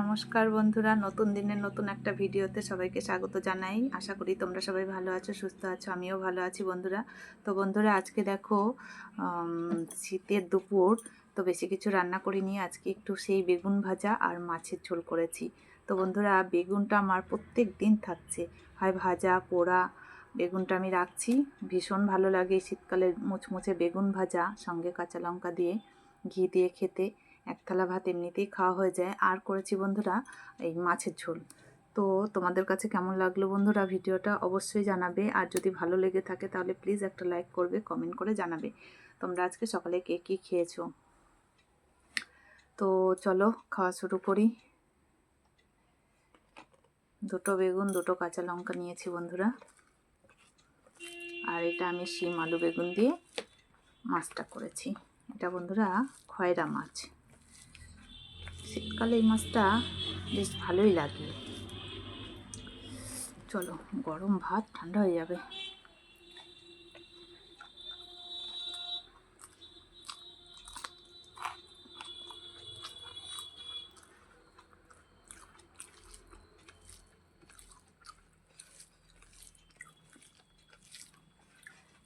নমস্কার বন্ধুরা, নতুন দিনের নতুন একটা ভিডিওতে সবাইকে স্বাগত জানাই। আশা করি তোমরা সবাই ভালো আছো, সুস্থ আছো, আমিও ভালো আছি বন্ধুরা। তো বন্ধুরা, আজকে দেখো শীতের দুপুর, তো বেশি কিছু রান্না করিনি। আজকে একটু সেই বেগুন ভাজা আর মাছের ঝোল করেছি। তো বন্ধুরা, বেগুনটা আমার প্রত্যেক দিন থাকছে। হয় ভাজা, পোড়া, বেগুনটা আমি রাখছি। ভীষণ ভালো লাগে শীতকালে মুচমুচে বেগুন ভাজা, সঙ্গে কাঁচা লঙ্কা দিয়ে ঘি দিয়ে খেতে। এক থালা ভাত এমনিতেই খাওয়া হয়ে যায়। আর করেছি বন্ধুরা এই মাছের ঝোল। তো তোমাদের কাছে কেমন লাগল বন্ধুরা ভিডিওটা অবশ্যই জানাবে। আর যদি ভালো লেগে থাকে তাহলে প্লিজ একটা লাইক করবে, কমেন্ট করে জানাবে। তোমরা আজকে সকালে কে কী খেয়েছো? তো চলো খাওয়া শুরু করি। দুটো বেগুন, দুটো কাঁচা লঙ্কা নিয়েছি বন্ধুরা। আর এটা আমি শিম, আলু, বেগুন দিয়ে মাছটা করেছি। এটা বন্ধুরা খয়রা মাছ। শীতকালে এই মাছটা বেশ ভালোই লাগে। চলো, গরম ভাত ঠান্ডা হয়ে যাবে।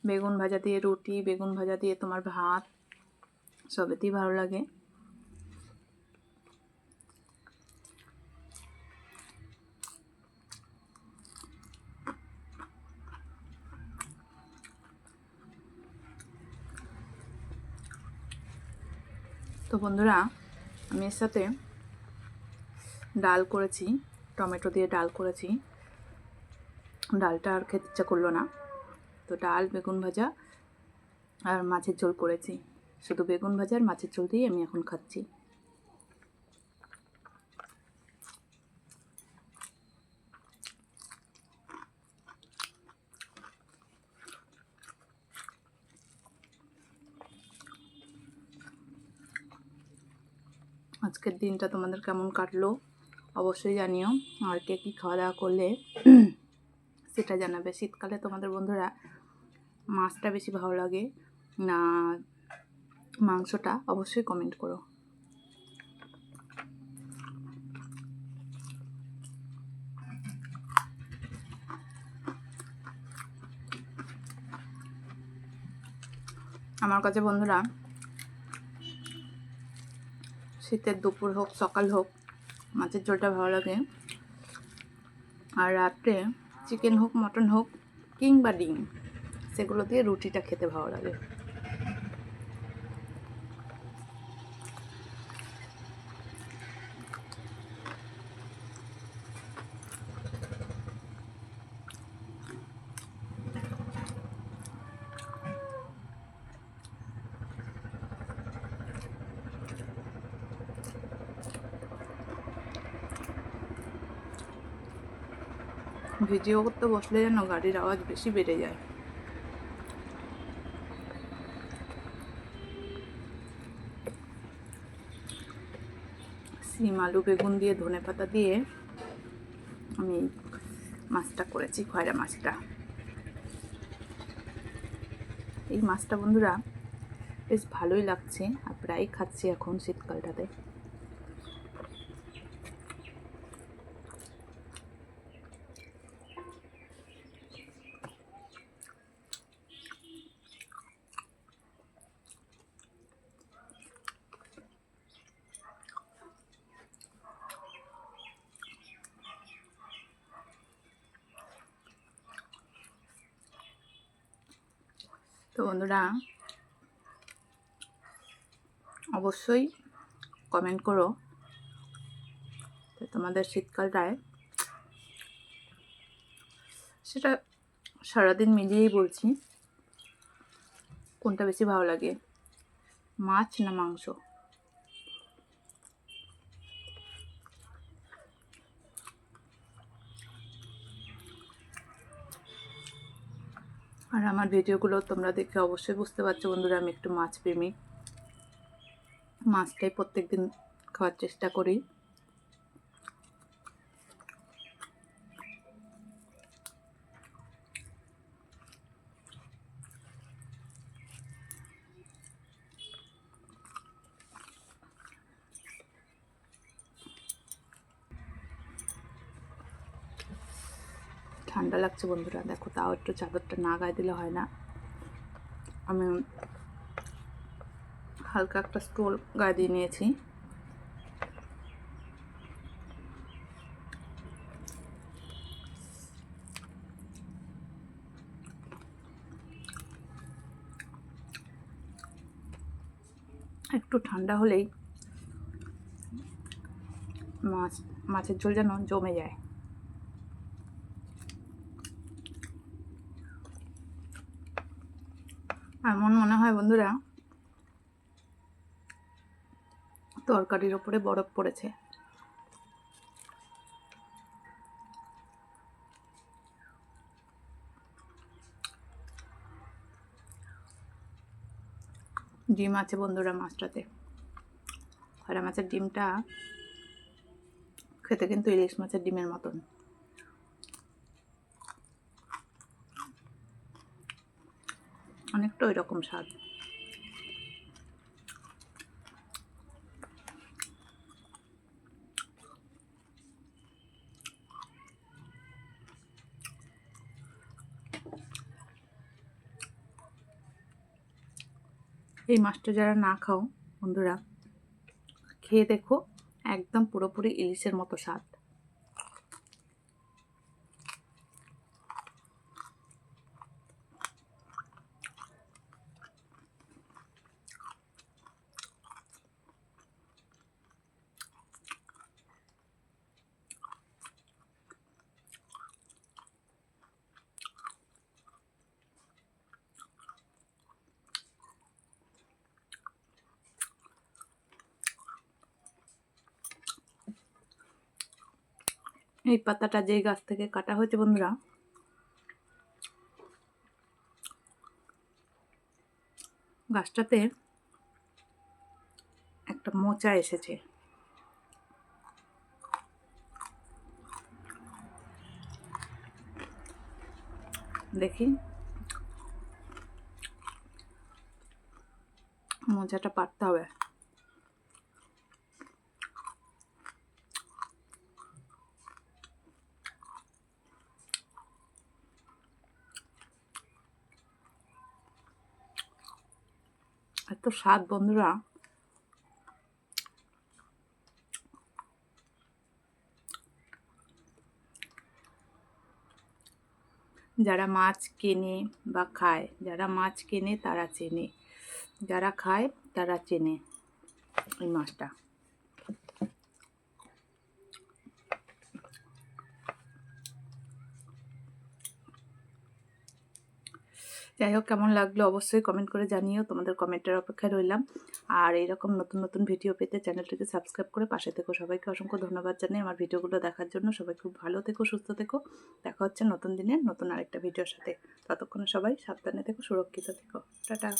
বেগুন ভাজা দিয়ে রুটি, বেগুন ভাজা দিয়ে তোমার ভাত, সবেতেই ভালো লাগে। তো বন্ধুরা, আমি এর সাথে ডাল করেছি, টমেটো দিয়ে ডাল করেছি। ডালটা আর খেতে ইচ্ছা করল না। তো ডাল, বেগুন ভাজা আর মাছের ঝোল করেছি। শুধু বেগুন ভাজা আর মাছের ঝোল দিয়ে আমি এখন খাচ্ছি। আজকের দিনটা তোমাদের কেমন কাটলো? অবশ্যই জানিও। আর কে কী খাওয়া দাওয়া করলে সেটা জানাবে। শীতকালে তোমাদের বন্ধুরা মাছটা বেশি ভালো লাগে না মাংসটা? অবশ্যই কমেন্ট করো। আমার কাছে বন্ধুরা শীতের দুপুর হোক, সকাল হোক, মাছের ঝোলটা ভালো লাগে। আর রাত্রে চিকেন হোক, মটন হোক কিংবা ডিম, সেগুলো দিয়ে রুটিটা খেতে ভালো লাগে। ভিডিও করতে বসলে যেন গাড়ির আওয়াজ বেশি বেড়ে যায়। সিম, আলু, বেগুন দিয়ে ধনে পাতা দিয়ে আমি মাছটা করেছি, খয়রা মাছটা। এই মাছটা বন্ধুরা, বেশ ভালোই লাগছে আর প্রায় খাচ্ছি এখন শীতকালটাতে। তো বন্ধুরা, অবশ্যই কমেন্ট করো। তোমাদের শীতকালটায় সেটা সারাদিন মিলিয়েই বলছি, কোনটা বেশি ভালো লাগে, মাছ না মাংস? আর আমার ভিডিওগুলো তোমরা দেখে অবশ্যই বুঝতে পারছ বন্ধুরা, আমি একটু মাছ প্রেমী। মাছটাই প্রত্যেকদিন খাওয়ার চেষ্টা করি। ঠান্ডা লাগছে বন্ধুরা। দেখো, তাও একটু চাদরটা না গায়ে দিলে হয় না। আমি হালকা একটা স্টোল গায়ে দিয়ে নিয়েছি। একটু ঠান্ডা হলেই মাছ, মাছের ঝোল যেন জমে যায়। এমন মনে হয় বন্ধুরা, তরকারির ওপরে বরফ পড়েছে। ডিম আছে বন্ধুরা মাছটাতে। খরা মাছের ডিমটা, খেতে কিন্তু ইলিশ মাছের ডিমের মতন। অনেকটা ওই রকম স্বাদ। এই মাছটা যারা না খাও, বন্ধুরা, খেয়ে দেখো, একদম পুরোপুরি ইলিশের মতো স্বাদ। এই পাতাটা যেই গাছ থেকে কাটা হয়েছে বন্ধুরা, গাছটাতে একটা মোচা এসেছে। দেখি। মোচাটা পারতে হবে। এত স্বাদ, বন্ধুরা। যারা মাছ কেনে বা খায়, যারা মাছ কেনে তারা চেনে। যারা খায় তারা চেনে এই মাছটা। যাই হোক, কেমন লাগল অবশ্যই কমেন্ট করে জানিও। তোমাদের কমেন্টের অপেক্ষায় রইলাম। আর এরকম নতুন নতুন ভিডিও পেতে চ্যানেলটিকে সাবস্ক্রাইব করে পাশে থেকো। সবাইকে অসংখ্য ধন্যবাদ জানাই আমার ভিডিওগুলো দেখার জন্য। সবাই খুব ভালো থেকো, সুস্থ থেকো। দেখা হচ্ছে নতুন দিনে নতুন আরেকটা ভিডিওর সাথে। ততক্ষণে সবাই সাবধানে থেকো, সুরক্ষিত থেকো। টাটা।